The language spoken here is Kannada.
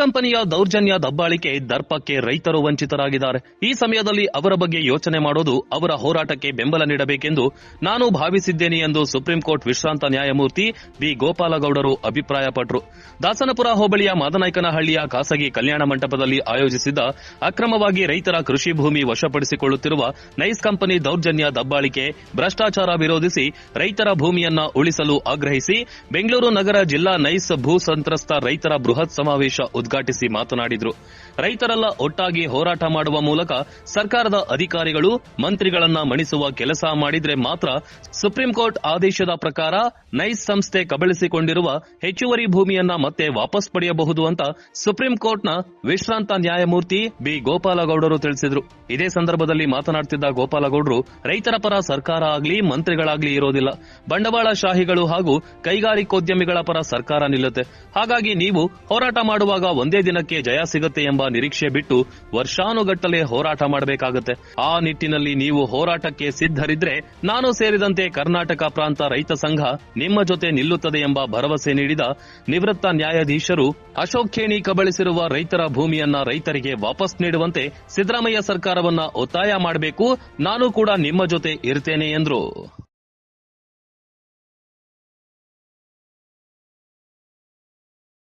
ಕಂಪನಿಯ ದೌರ್ಜನ್ಯ ದಬ್ಬಾಳಿಕೆ ದರ್ಪಕ್ಕೆ ರೈತರು ವಂಚಿತರಾಗಿದ್ದಾರೆ. ಈ ಸಮಯದಲ್ಲಿ ಅವರ ಬಗ್ಗೆ ಯೋಚನೆ ಮಾಡೋದು ಅವರ ಹೋರಾಟಕ್ಕೆ ಬೆಂಬಲ ನೀಡಬೇಕೆಂದು ನಾನು ಭಾವಿಸಿದ್ದೇನೆ ಎಂದು ಸುಪ್ರೀಂ ಕೋರ್ಟ್ ವಿಶ್ರಾಂತ ನ್ಯಾಯಮೂರ್ತಿ ಬಿ ಗೋಪಾಲಗೌಡರು ಅಭಿಪ್ರಾಯಪಟ್ಟರು ದಾಸನಪುರ ಹೋಬಳಿಯ ಮಾದನಾಯ್ಕನಹಳ್ಳಿಯ ಖಾಸಗಿ ಕಲ್ಯಾಣ ಮಂಟಪದಲ್ಲಿ ಆಯೋಜಿಸಿದ್ದ ಅಕ್ರಮವಾಗಿ ರೈತರ ಕೃಷಿ ಭೂಮಿ ವಶಪಡಿಸಿಕೊಳ್ಳುತ್ತಿರುವ ನೈಸ್ ಕಂಪನಿ ದೌರ್ಜನ್ಯ ದಬ್ಬಾಳಿಕೆ ಭ್ರಷ್ಟಾಚಾರ ವಿರೋಧಿಸಿ ರೈತರ ಭೂಮಿಯನ್ನ ಉಳಿಸಲು ಆಗ್ರಹಿಸಿ ಬೆಂಗಳೂರು ನಗರ ಜಿಲ್ಲಾ ನೈಸ್ ಭೂ ಸಂತ್ರಸ್ತ ರೈತರ ಬೃಹತ್ ಸಮಾವೇಶ ಉದ್ಘಾಟಿಸಿ ಮಾತನಾಡಿದ್ರು. ರೈತರೆಲ್ಲ ಒಟ್ಟಾಗಿ ಹೋರಾಟ ಮಾಡುವ ಮೂಲಕ ಸರ್ಕಾರದ ಅಧಿಕಾರಿಗಳು ಮಂತ್ರಿಗಳನ್ನ ಮಣಿಸುವ ಕೆಲಸ ಮಾಡಿದ್ರೆ ಮಾತ್ರ ಸುಪ್ರೀಂ ಕೋರ್ಟ್ ಆದೇಶದ ಪ್ರಕಾರ ನೈಸ್ ಸಂಸ್ಥೆ ಕಬಳಿಸಿಕೊಂಡಿರುವ ಹೆಚ್ಚುವರಿ ಭೂಮಿಯನ್ನ ಮತ್ತೆ ವಾಪಸ್ ಪಡೆಯಬಹುದು ಅಂತ ಸುಪ್ರೀಂ ಕೋರ್ಟ್ನ ವಿಶ್ರಾಂತ ನ್ಯಾಯಮೂರ್ತಿ ಬಿ. ಗೋಪಾಲಗೌಡರು ತಿಳಿಸಿದರು. ಇದೇ ಸಂದರ್ಭದಲ್ಲಿ ಮಾತನಾಡುತ್ತಿದ್ದ ಗೋಪಾಲಗೌಡರು, ರೈತರ ಪರ ಸರ್ಕಾರ ಆಗ್ಲಿ, ಮಂತ್ರಿಗಳಾಗ್ಲಿ ಇರೋದಿಲ್ಲ. ಬಂಡವಾಳ ಶಾಹಿಗಳು ಹಾಗೂ ಕೈಗಾರಿಕೋದ್ಯಮಿಗಳ ಪರ ಸರ್ಕಾರ ನಿಲ್ಲುತ್ತೆ. ಹಾಗಾಗಿ ನೀವು ಹೋರಾಟ ಮಾಡುವಾಗ ಒಂದೇ ದಿನಕ್ಕೆ ಜಯ ಸಿಗುತ್ತೆ ಎಂಬ ನಿರೀಕ್ಷೆ ಬಿಟ್ಟು ವರ್ಷಾನುಗಟ್ಟಲೆ ಹೋರಾಟ ಮಾಡಬೇಕಾಗುತ್ತೆ. ಆ ನಿಟ್ಟಿನಲ್ಲಿ ನೀವು ಹೋರಾಟಕ್ಕೆ ಸಿದ್ಧರಿದ್ರೆ ನಾನು ಸೇರಿದಂತೆ ಕರ್ನಾಟಕ ಪ್ರಾಂತ ರೈತ ಸಂಘ ನಿಮ್ಮ ಜೊತೆ ನಿಲ್ಲುತ್ತದೆ ಎಂಬ ಭರವಸೆ ನೀಡಿದ ನಿವೃತ್ತ ನ್ಯಾಯಾಧೀಶರು ಅಶೋಕ್ ಖೇಣಿ ಕಬಳಿಸಿರುವ ರೈತರ ಭೂಮಿಯನ್ನ ರೈತರಿಗೆ ವಾಪಸ್ ನೀಡುವಂತೆ ಸಿದ್ದರಾಮಯ್ಯ ಸರ್ಕಾರವನ್ನ ಒತ್ತಾಯ ಮಾಡಬೇಕು. ನಾನು ಕೂಡ ನಿಮ್ಮ ಜೊತೆ ಇರ್ತೇನೆ ಎಂದರು.